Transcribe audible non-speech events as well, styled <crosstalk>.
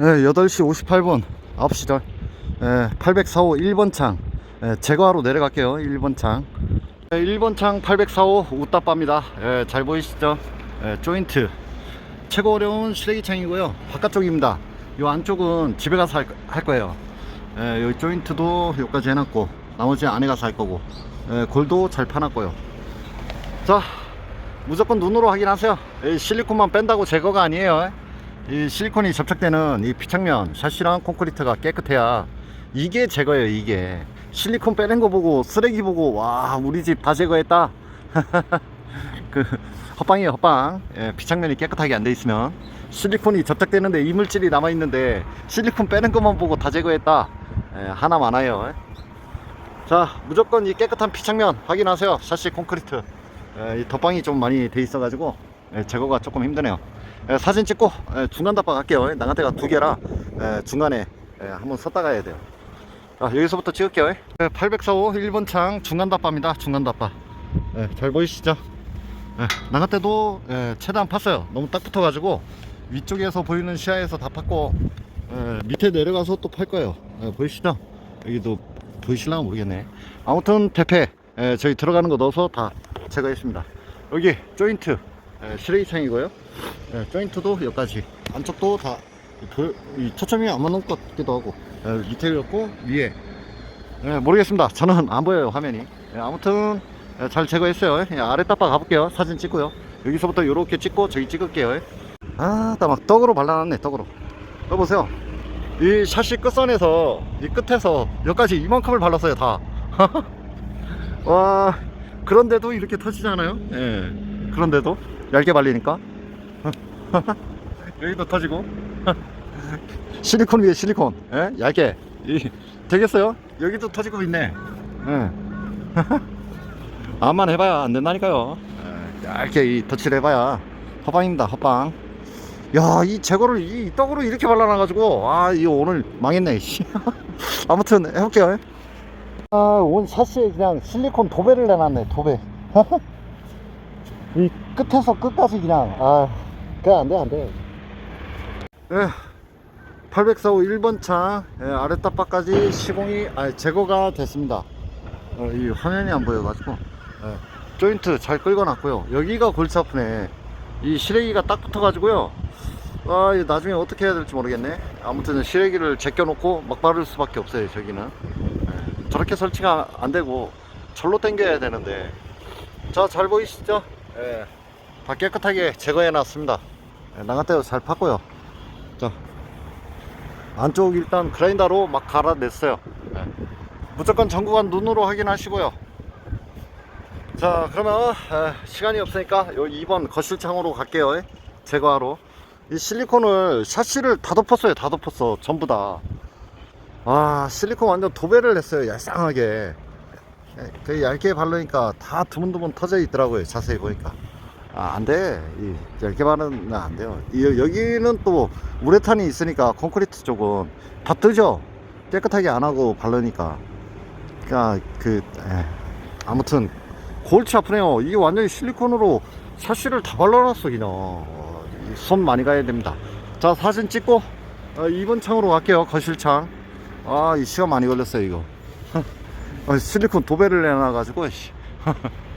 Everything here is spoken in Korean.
네, 8시 58분 9시절 네, 845 1번 창. 네, 제거하러 내려갈게요 1번 창. 네, 1번 창845 우따빠입니다. 네, 잘 보이시죠? 네, 조인트. 최고 어려운 실내기 창이고요. 바깥쪽입니다. 이 안쪽은 집에 가서 할, 할 거예요. 예, 여기 조인트도 여기까지 해놨고 나머지 안에 가서 할 거고. 예, 골도 잘 파놨고요. 자 무조건 눈으로 확인하세요. 이 실리콘만 뺀다고 제거가 아니에요 이 실리콘이 접착되는 이 피창면 샤시랑 콘크리트가 깨끗해야 이게 제거예요 이게. 실리콘 빼낸 거 보고 쓰레기 보고 와 우리 집 다 제거했다. <laughs> 그 헛방이에요 헛방. 예, 피창면이 깨끗하게 안 돼 있으면. 실리콘이 접착되는데 이물질이 남아 있는데 실리콘 빼는 것만 보고 다 제거했다. 예, 하나 많아요. 자 무조건 이 깨끗한 피창면 확인하세요. 샤시 콘크리트. 예, 이 덧방이 좀 많이 돼 있어 가지고 예, 제거가 조금 힘드네요. 예, 사진 찍고 예, 중간 덮밥 갈게요. 나간대가 두 개라 예, 중간에 예, 한번 섰다 가야 돼요. 자 여기서부터 찍을게요. 예, 845 1번 창 중간 덮밥입니다. 중간 예, 잘 보이시죠? 예, 예, 최대한 팠어요. 너무 딱 붙어 가지고 위쪽에서 보이는 시야에서 다 팠고 예, 밑에 내려가서 또 팔 거예요. 예, 보이시죠? 여기도 보이실라면 모르겠네. 아무튼 대패 예, 저희 들어가는 거 넣어서 다 제거했습니다. 여기 조인트 예, 시레기 창이고요. 예, 조인트도 여기까지. 안쪽도 다이 도- 이 초점이 안 맞는 것 같기도 하고. 예, 밑에 였고 위에. 예, 모르겠습니다. 저는 안 보여요 화면이. 예, 아무튼 예, 잘 제거했어요. 예, 아래 따빠 가볼게요. 사진 찍고요. 여기서부터 이렇게 찍고 저기 찍을게요. 아나 막 떡으로 발라놨네 떡으로. 떠보세요. 이 샤시 끝선에서 이 끝에서 여기까지 이만큼을 발랐어요 다. <laughs> 와 그런데도 이렇게 터지잖아요? 예 그런데도 얇게 발리니까? <laughs> 여기도 터지고? <laughs> 실리콘 위에 실리콘. 예? 얇게. 이, 되겠어요? 여기도 터지고 있네. 예. <laughs> 암만 해봐야 안 된다니까요. 예, 얇게 이 덧칠 해봐야 헛방입니다 헛방. 야이 제거를 이 떡으로 이렇게 발라놔가지고. 아 이거 오늘 망했네 씨. 아무튼 해볼게요. 아온 샤시에 그냥 실리콘 도배를 내놨네 도배 이 끝에서 끝까지 그냥 아 그래 안돼 안돼. 예, 845 1번 창 예, 아랫따바까지 시공이 아, 제거가 됐습니다. 어, 이 화면이 안 보여가지고 예, 조인트 잘 끌어놨고요. 여기가 골치 아프네. 이 시래기가 딱 붙어가지고요. 아 나중에 어떻게 해야 될지 모르겠네. 아무튼 시래기를 제껴놓고 막 바를 수밖에 없어요 저기는. 예, 저렇게 설치가 안 되고 절로 당겨야 되는데. 자 잘 보이시죠 예, 다 깨끗하게 제거해 놨습니다. 예, 나간대로 잘 팠고요. 자 안쪽 일단 그라인더로 막 갈아냈어요. 예. 무조건 전구간 눈으로 확인하시고요. 자 그러면 에, 시간이 없으니까 여기 2번 거실창으로 갈게요. 예. 제거하러. 이 실리콘을 샤시를 다 덮었어요 다 덮었어 전부 다아 실리콘 완전 도배를 했어요 얄쌍하게. 예, 되게 얇게 바르니까 다 드문드문 터져 있더라고요 자세히 보니까 아, 안 돼. 이 얇게 바르면 안 돼요. 이, 여기는 또 우레탄이 있으니까 콘크리트 쪽은 다 뜨죠. 깨끗하게 안 하고 바르니까. 그러니까 그 에, 아무튼 골치 아프네요. 이게 완전히 실리콘으로 샤시를 다 발라놨어 그냥. 어, 이손 많이 가야 됩니다. 자 사진 찍고 어, 2번 창으로 갈게요. 거실창. 아 이 시간 많이 걸렸어요 이거. <laughs> 어, 실리콘 도배를 내놔가지고 씨. <laughs>